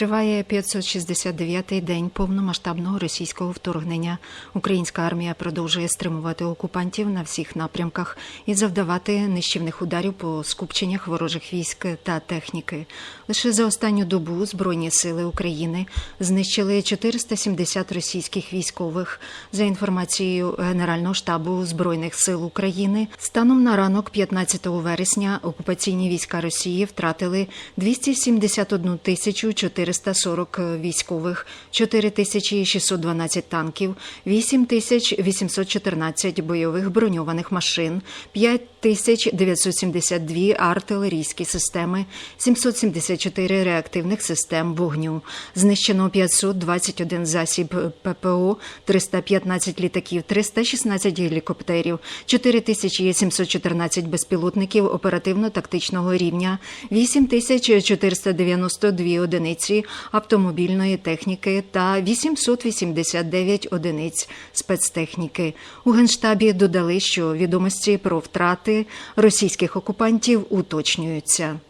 Триває 569-й день повномасштабного російського вторгнення. Українська армія продовжує стримувати окупантів на всіх напрямках і завдавати нищівних ударів по скупченнях ворожих військ та техніки. Лише за останню добу Збройні сили України знищили 470 російських військових. За інформацією Генерального штабу Збройних сил України, станом на ранок 15 вересня окупаційні війська Росії втратили 271 тисячу 440 військових, 4612 танків, 8814 бойових броньованих машин, 5972 артилерійські системи, 774 реактивних систем вогню. Знищено 521 засіб ППО, 315 літаків, 316 гелікоптерів, 4714 безпілотників оперативно-тактичного рівня, 8492 одиниці автомобільної техніки та 889 одиниць спецтехніки. У генштабі додали, що відомості про втрати російських окупантів уточнюються.